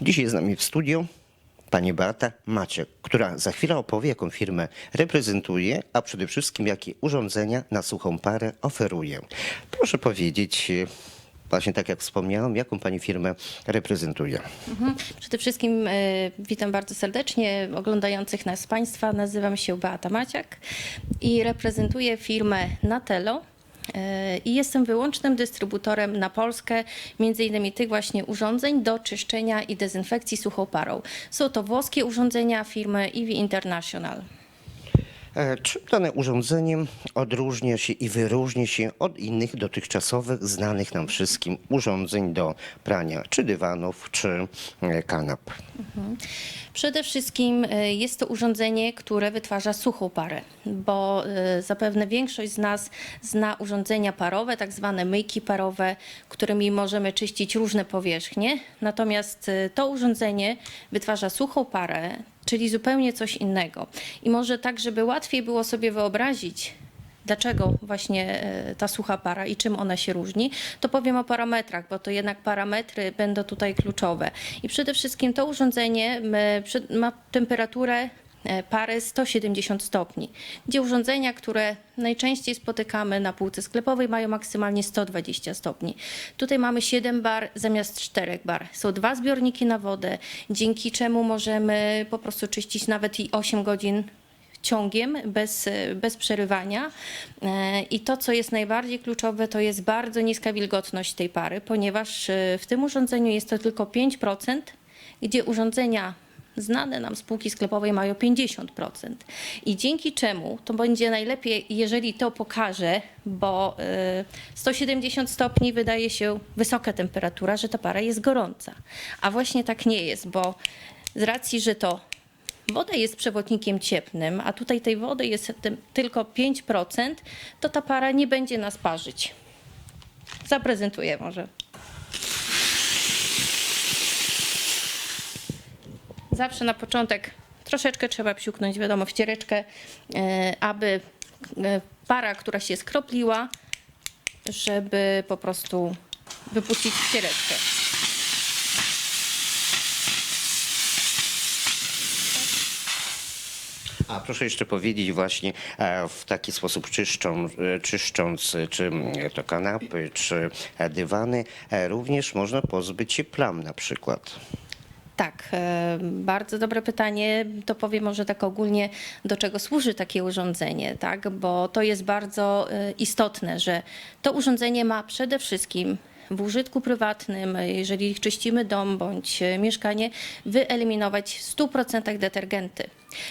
Jest z nami w studiu pani Beata Maciek, która za chwilę opowie, jaką firmę reprezentuje, a przede wszystkim jakie urządzenia na suchą parę oferuje. Proszę powiedzieć, właśnie tak jak wspomniałam, jaką pani firmę reprezentuje. Mhm. Przede wszystkim e, witam bardzo serdecznie oglądających nas Państwa. Nazywam się Beata Maciak i reprezentuję firmę Natelo. E, I jestem wyłącznym dystrybutorem na Polskę, między innymi tych właśnie urządzeń do czyszczenia i dezynfekcji suchą parą. Są to włoskie urządzenia firmy EV International. E, Czym dane urządzenie odróżnia się i wyróżnia się od innych dotychczasowych, znanych nam wszystkim urządzeń do prania, czy dywanów, czy e, kanap? Przede wszystkim e, jest to urządzenie, które wytwarza suchą parę, bo zapewne większość z nas zna urządzenia parowe, tak zwane myjki parowe, którymi możemy czyścić różne powierzchnie. Natomiast to urządzenie wytwarza suchą parę, czyli zupełnie coś innego. I może tak, żeby łatwiej było sobie wyobrazić, Dlaczego właśnie e, ta sucha para i czym ona się różni, to powiem o parametrach, bo to jednak parametry będą tutaj kluczowe. I przede wszystkim to urządzenie ma temperaturę pary 170 stopni, gdzie urządzenia, które najczęściej spotykamy na półce sklepowej mają maksymalnie 120 stopni. Tutaj mamy 7 bar zamiast 4 bar. Są dwa zbiorniki na wodę, dzięki czemu możemy po prostu czyścić nawet i 8 godzin ciągiem, bez, bez przerywania. E, I to, co jest najbardziej kluczowe, to jest bardzo niska wilgotność tej pary, ponieważ e, w tym urządzeniu jest to tylko 5%, gdzie urządzenia znane nam z półki sklepowej mają 50%. I dzięki czemu to będzie najlepiej, jeżeli to pokaże, bo e, 170 stopni wydaje się wysoka temperatura, że ta para jest gorąca. A właśnie tak nie jest, bo z racji, że to Woda jest przewodnikiem cieplnym, a tutaj tej wody jest tylko 5%, to ta para nie będzie nas parzyć. Zaprezentuję może. Zawsze na początek troszeczkę trzeba psiuknąć, wiadomo, w ściereczkę, e, aby e, para, która się skropliła, żeby po prostu wypuścić ściereczkę. A proszę jeszcze powiedzieć właśnie e, w taki sposób czyszczą, czyszcząc e, czy to kanapy, czy dywany, również można pozbyć się plam na przykład. Tak, e, bardzo dobre pytanie. To powiem może tak ogólnie, do czego służy takie urządzenie, tak? Bo to jest bardzo e, istotne, że to urządzenie ma przede wszystkim w użytku prywatnym, jeżeli czyścimy dom bądź e, mieszkanie, wyeliminować w 100% detergenty.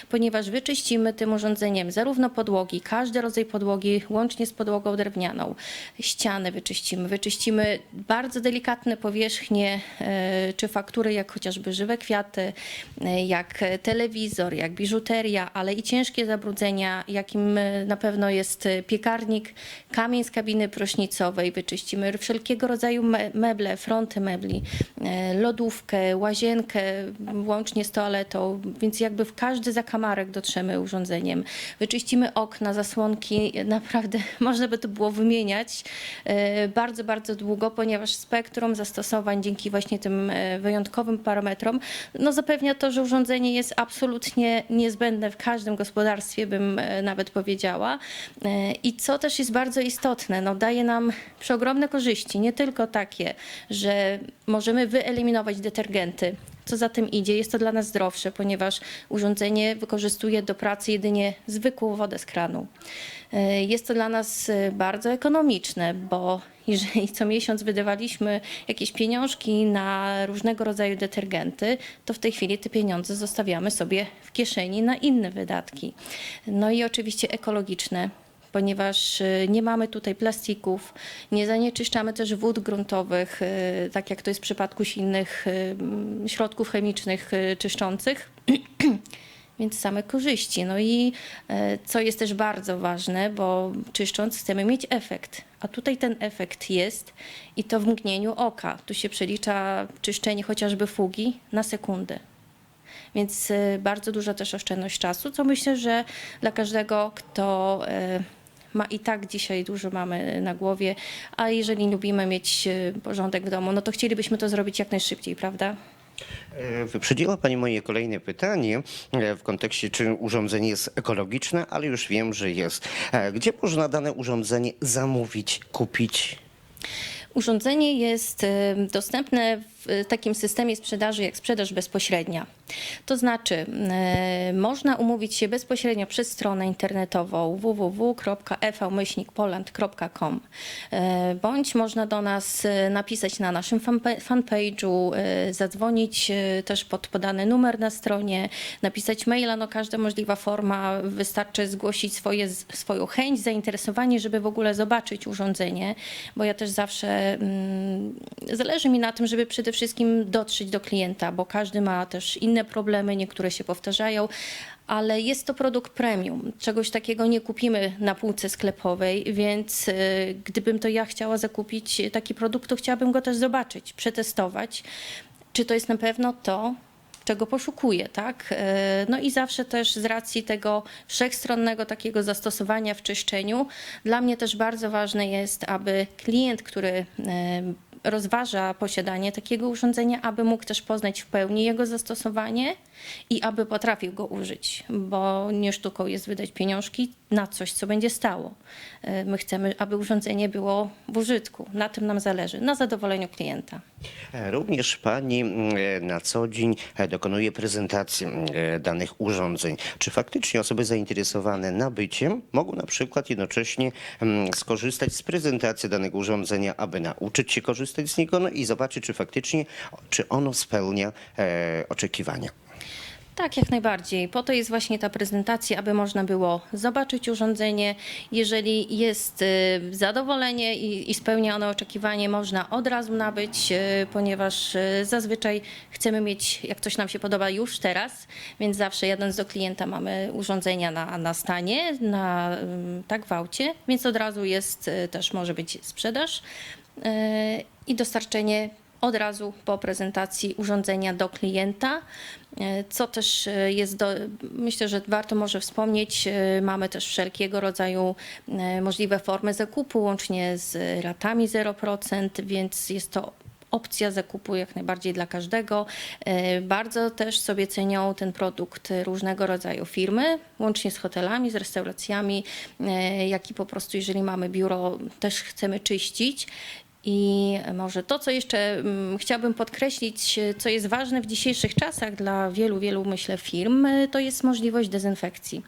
Ponieważ wyczyścimy tym urządzeniem zarówno podłogi, każdy rodzaj podłogi, łącznie z podłogą drewnianą, ściany wyczyścimy, wyczyścimy bardzo delikatne powierzchnie e, czy faktury, jak chociażby żywe kwiaty, e, jak telewizor, jak biżuteria, ale i ciężkie zabrudzenia, jakim na pewno jest piekarnik, kamień z kabiny prysznicowej, wyczyścimy wszelkiego rodzaju me- meble, fronty mebli, e, lodówkę, łazienkę, łącznie z toaletą, więc jakby w każdy zakamarek dotrzemy urządzeniem. Wyczyścimy okna, zasłonki, naprawdę można by to było wymieniać e, bardzo, bardzo długo, ponieważ spektrum zastosowań dzięki właśnie tym e, wyjątkowym parametrom no zapewnia to, że urządzenie jest absolutnie niezbędne w każdym gospodarstwie, bym nawet powiedziała. I co też jest bardzo istotne, no daje nam przeogromne korzyści, nie tylko takie, że możemy wyeliminować detergenty, co za tym idzie, jest to dla nas zdrowsze, ponieważ urządzenie wykorzystuje do pracy jedynie zwykłą wodę z kranu. E, Jest to dla nas e, bardzo ekonomiczne, bo jeżeli co miesiąc wydawaliśmy jakieś pieniążki na różnego rodzaju detergenty, to w tej chwili te pieniądze zostawiamy sobie w kieszeni na inne wydatki. No i oczywiście ekologiczne ponieważ y, nie mamy tutaj plastików, nie zanieczyszczamy też wód gruntowych, y, tak jak to jest w przypadku innych y, mm, środków chemicznych czyszczących. Więc same korzyści. No i co jest też bardzo ważne, bo czyszcząc chcemy mieć efekt. A tutaj ten efekt jest i to w mgnieniu oka. Tu się przelicza czyszczenie chociażby fugi na sekundę. Więc bardzo duża też oszczędność czasu, co myślę, że dla każdego, kto ma i tak dzisiaj dużo mamy na głowie, a jeżeli lubimy mieć y, porządek w domu, no to chcielibyśmy to zrobić jak najszybciej, prawda? E, Wyprzedziła Pani moje kolejne pytanie e, w kontekście, czy urządzenie jest ekologiczne, ale już wiem, że jest. E, Gdzie można dane urządzenie zamówić, kupić? Urządzenie jest e, dostępne w takim systemie sprzedaży jak sprzedaż bezpośrednia. To znaczy, e, można umówić się bezpośrednio przez stronę internetową www.ev-poland.com e, bądź można do nas e, napisać na naszym fanpa- fanpage'u, e, zadzwonić e, też pod podany numer na stronie, napisać maila, no każda możliwa forma, wystarczy zgłosić swoje, swoją chęć, zainteresowanie, żeby w ogóle zobaczyć urządzenie, bo ja też zawsze zależy mi na tym, żeby przede wszystkim dotrzeć do klienta, bo każdy ma też inne problemy, niektóre się powtarzają, ale jest to produkt premium. Czegoś takiego nie kupimy na półce sklepowej, więc y, gdybym to ja chciała zakupić taki produkt, to chciałabym go też zobaczyć, przetestować, czy to jest na pewno to, czego poszukuję, tak? E, No i zawsze też z racji tego wszechstronnego takiego zastosowania w czyszczeniu, dla mnie też bardzo ważne jest, aby klient, który e, rozważa posiadanie takiego urządzenia, aby mógł też poznać w pełni jego zastosowanie i aby potrafił go użyć, bo nie sztuką jest wydać pieniążki na coś, co będzie stało. E, My chcemy, aby urządzenie było w użytku. Na tym nam zależy, na zadowoleniu klienta. E, Również Pani e, na co dzień dokonuje prezentacji danych urządzeń. Czy faktycznie osoby zainteresowane nabyciem mogą na przykład jednocześnie skorzystać z prezentacji danego urządzenia, aby nauczyć się korzystać z niego no i zobaczyć, czy faktycznie, czy ono spełnia oczekiwania? Tak, jak najbardziej. Po to jest właśnie ta prezentacja, aby można było zobaczyć urządzenie. Jeżeli jest y, zadowolenie i, i spełnia ono oczekiwanie, można od razu nabyć, y, ponieważ y, zazwyczaj chcemy mieć, jak coś nam się podoba już teraz, więc zawsze jadąc do klienta mamy urządzenia na, na stanie, na tak w aucie, więc od razu jest też może być sprzedaż i dostarczenie od razu po prezentacji urządzenia do klienta. E, Co też e, jest, do, myślę, że warto może wspomnieć, e, mamy też wszelkiego rodzaju możliwe formy zakupu, łącznie z ratami 0%, więc jest to opcja zakupu jak najbardziej dla każdego. Bardzo też sobie cenią ten produkt różnego rodzaju firmy, łącznie z hotelami, z restauracjami, jak i po prostu jeżeli mamy biuro, też chcemy czyścić. I może to, co jeszcze mm, chciałabym podkreślić, co jest ważne w dzisiejszych czasach dla wielu, wielu, myślę, firm, to jest możliwość dezynfekcji.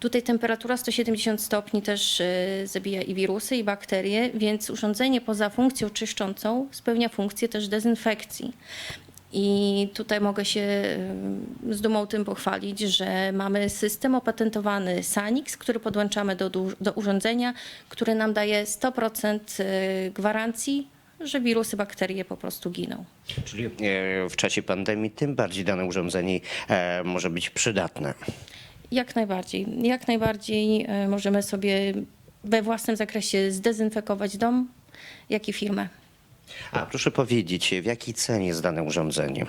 Tutaj temperatura 170 stopni też y, zabija i wirusy, i bakterie, więc urządzenie poza funkcją czyszczącą spełnia funkcję też dezynfekcji. I tutaj mogę się z dumą tym pochwalić, że mamy system opatentowany Sanix, który podłączamy do, do urządzenia, który nam daje 100% y, gwarancji, że wirusy, bakterie po prostu giną. Czyli e, w czasie pandemii tym bardziej dane urządzenie e, może być przydatne. Jak najbardziej. Jak najbardziej możemy sobie we własnym zakresie zdezynfekować dom, jak i firmę. A proszę powiedzieć, w jakiej cenie jest dane urządzenie?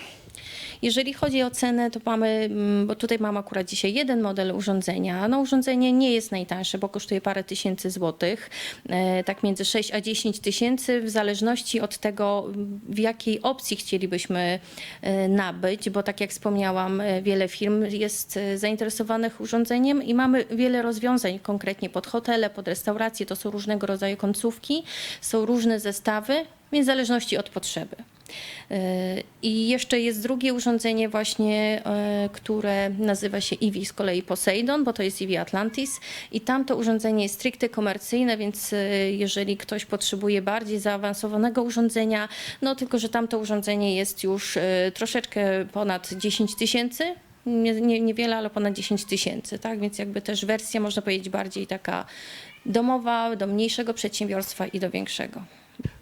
Jeżeli chodzi o cenę, to mamy, mm, bo tutaj mam akurat dzisiaj jeden model urządzenia. No urządzenie nie jest najtańsze, bo kosztuje parę tysięcy złotych, e, tak między 6 a 10 tysięcy, w zależności od tego, w jakiej opcji chcielibyśmy e, nabyć, bo tak jak wspomniałam, e, wiele firm jest zainteresowanych urządzeniem i mamy wiele rozwiązań konkretnie pod hotele, pod restauracje, to są różnego rodzaju końcówki, są różne zestawy, więc w zależności od potrzeby. I jeszcze jest drugie urządzenie właśnie, e, które nazywa się Eevee z kolei Poseidon, bo to jest Eevee Atlantis i tam to urządzenie jest stricte komercyjne, więc e, jeżeli ktoś potrzebuje bardziej zaawansowanego urządzenia, no tylko, że tamto urządzenie jest już e, troszeczkę ponad 10 tysięcy, nie, nie, niewiele, ale ponad 10 tysięcy, tak? Więc jakby też wersja, można powiedzieć, bardziej taka domowa, do mniejszego przedsiębiorstwa i do większego.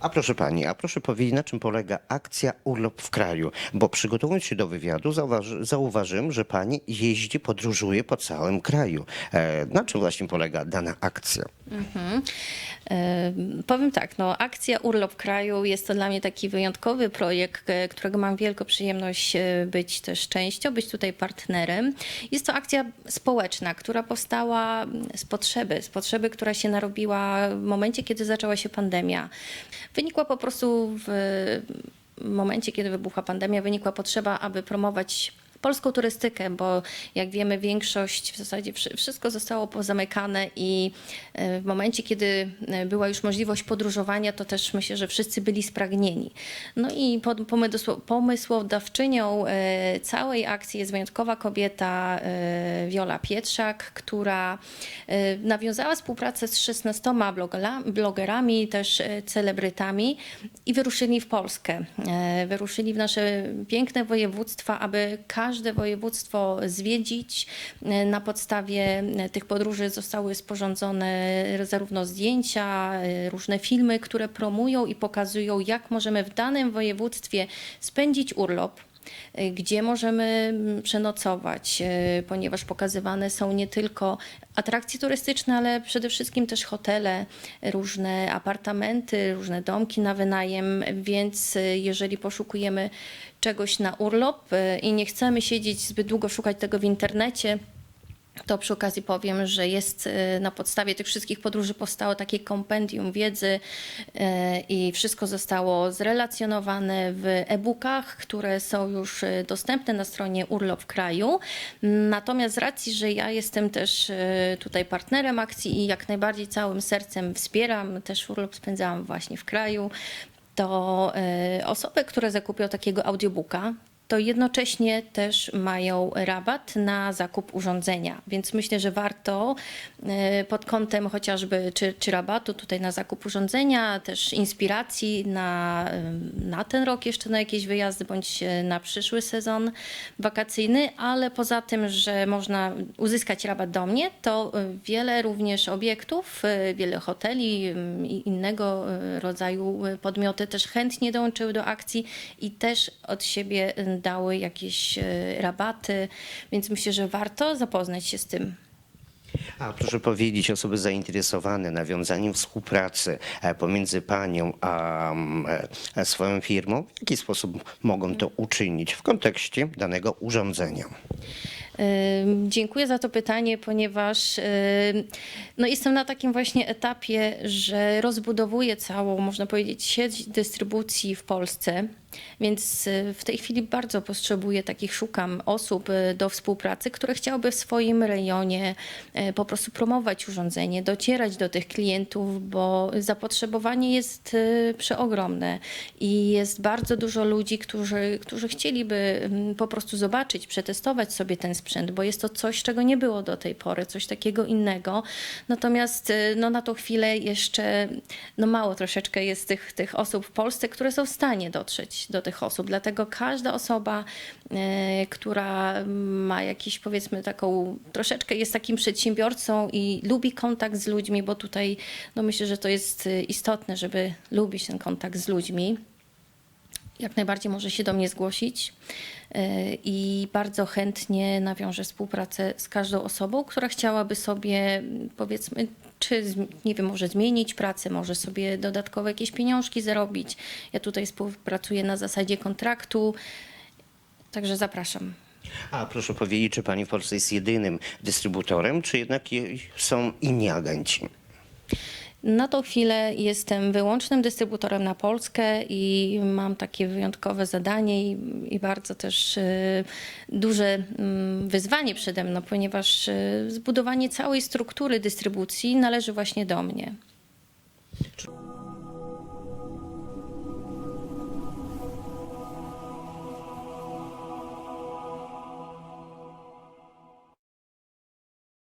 A proszę pani, a proszę powiedzieć, na czym polega akcja Urlop w kraju? Bo przygotowując się do wywiadu, zauważy, zauważyłem, że pani jeździ, podróżuje po całym kraju. E, na czym właśnie polega dana akcja? E, Powiem tak, no, akcja Urlop Kraju jest to dla mnie taki wyjątkowy projekt, e, którego mam wielką przyjemność e, być też częścią, być tutaj partnerem. Jest to akcja społeczna, która powstała mm, z potrzeby, z potrzeby, która się narobiła w momencie, kiedy zaczęła się pandemia. Wynikła po prostu w momencie, kiedy wybuchła pandemia, wynikła potrzeba, aby promować polską turystykę, bo jak wiemy, większość, w zasadzie wszy- wszystko zostało pozamykane i e, w momencie, kiedy e, była już możliwość podróżowania, to też myślę, że wszyscy byli spragnieni. No i pomysłodawczynią e, całej akcji jest wyjątkowa kobieta Wiola Pietrzak, która nawiązała współpracę z 16 blogera- blogerami, też celebrytami i wyruszyli w Polskę. Wyruszyli w nasze piękne województwa, aby każde województwo zwiedzić. E, Na podstawie e, tych podróży zostały sporządzone zarówno zdjęcia, e, różne filmy, które promują i pokazują, jak możemy w danym województwie spędzić urlop gdzie możemy mm, przenocować, y, ponieważ pokazywane są nie tylko atrakcje turystyczne, ale przede wszystkim też hotele, różne apartamenty, różne domki na wynajem, więc y, jeżeli poszukujemy czegoś na urlop y, i nie chcemy siedzieć zbyt długo szukać tego w internecie, to przy okazji powiem, że jest e, na podstawie tych wszystkich podróży powstało takie kompendium wiedzy e, i wszystko zostało zrelacjonowane w e-bookach, które są już e, dostępne na stronie Urlop w kraju. Natomiast z racji, że ja jestem też tutaj partnerem akcji i jak najbardziej całym sercem wspieram, też urlop spędzałam właśnie w kraju, to osoby, które zakupią takiego audiobooka, to jednocześnie też mają rabat na zakup urządzenia. Więc myślę, że warto e, pod kątem chociażby czy, czy rabatu tutaj na zakup urządzenia, też inspiracji na, na ten rok jeszcze na jakieś wyjazdy bądź e, na przyszły sezon wakacyjny, ale poza tym, że można uzyskać rabat do mnie, to e, wiele również obiektów, wiele hoteli i innego rodzaju podmioty też chętnie dołączyły do akcji i też od siebie dały jakieś e, rabaty, więc myślę, że warto zapoznać się z tym. A proszę powiedzieć, osoby zainteresowane nawiązaniem współpracy e, pomiędzy panią a mm, e, swoją firmą, w jaki sposób mogą to uczynić w kontekście danego urządzenia? Dziękuję za to pytanie, ponieważ no jestem na takim właśnie etapie, że rozbudowuję całą, można powiedzieć, sieć dystrybucji w Polsce. Więc y, w tej chwili bardzo potrzebuję takich, szukam osób y, do współpracy, które chciałyby w swoim rejonie y, po prostu promować urządzenie, docierać do tych klientów, bo zapotrzebowanie jest przeogromne i jest bardzo dużo ludzi, którzy, którzy chcieliby mm, po prostu zobaczyć, przetestować sobie ten sprzęt, bo jest to coś, czego nie było do tej pory, coś takiego innego. Natomiast no, na tą chwilę jeszcze no, mało troszeczkę jest tych, tych osób w Polsce, które są w stanie dotrzeć do tych osób. Dlatego każda osoba, e, która ma jakiś powiedzmy taką, troszeczkę jest takim przedsiębiorcą i lubi kontakt z ludźmi, bo tutaj no myślę, że to jest e, istotne, żeby lubić ten kontakt z ludźmi jak najbardziej może się do mnie zgłosić e, i bardzo chętnie nawiążę współpracę z każdą osobą, która chciałaby sobie powiedzmy, czy nie wiem, może zmienić pracę, może sobie dodatkowe jakieś pieniążki zarobić. Ja tutaj współpracuję na zasadzie kontraktu, także zapraszam. A proszę powiedzieć, czy pani w Polsce jest jedynym dystrybutorem, czy jednak je- są inni agenci? Na tą chwilę jestem wyłącznym dystrybutorem na Polskę i mam takie wyjątkowe zadanie i, i bardzo też e, duże mm, wyzwanie przede mną, ponieważ e, zbudowanie całej struktury dystrybucji należy właśnie do mnie.